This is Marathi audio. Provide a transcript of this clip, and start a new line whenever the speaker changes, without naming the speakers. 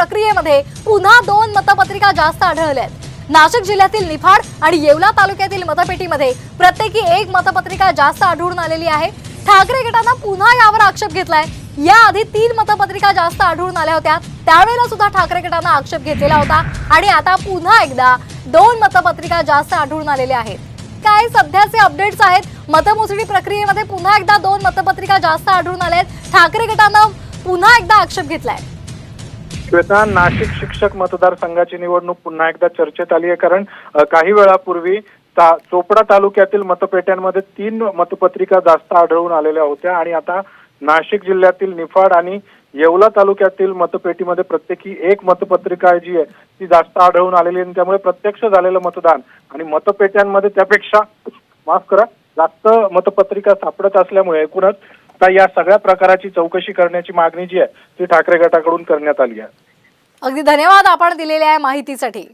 प्रक्रियेमध्ये पुन्हा दोन मतपत्रिका जास्त आढळल्या आहेत नाशिक जिल्ह्यातील निफाड आणि येवला तालुक्यातील मतपेटीमध्ये प्रत्येकी एक मतपत्रिका जास्त आढळून आलेली आहे. ठाकरे गटानं पुन्हा यावर आक्षेप घेतलाय. याआधी तीन मतपत्रिका जास्त आढळून आल्या होत्या. त्यावेळेला सुद्धा ठाकरे गटानं आक्षेप घेतलेला होता आणि आता पुन्हा एकदा दोन मतपत्रिका जास्त आढळून आलेल्या आहेत. काय सध्याचे अपडेट्स आहेत? मतमोजणी प्रक्रियेमध्ये पुन्हा एकदा दोन मतपत्रिका जास्त आढळून आल्या आहेत. ठाकरे गटानं पुन्हा एकदा आक्षेप घेतलाय.
श्वेता नाशिक शिक्षक मतदारसंघाची निवडणूक पुन्हा एकदा चर्चेत आली आहे. कारण काही वेळापूर्वी ता- चोपडा तालुक्यातील मतपेट्यांमध्ये तीन मतपत्रिका जास्त आढळून आलेल्या होत्या. आणि आता नाशिक जिल्ह्यातील निफाड आणि येवला तालुक्यातील मतपेटीमध्ये प्रत्येकी एक मतपत्रिका जी आहे ती जास्त आढळून आलेली आहे. आणि त्यामुळे प्रत्यक्ष झालेलं मतदान आणि मतपेट्यांमध्ये त्यापेक्षा माफ करा जास्त मतपत्रिका सापडत असल्यामुळे एकूणच आता या सगळ्या प्रकाराची चौकशी करण्याची मागणी जी आहे ती ठाकरे गटाकडून करण्यात आली आहे.
अगदी धन्यवाद आपण दिलेल्या माहितीसाठी.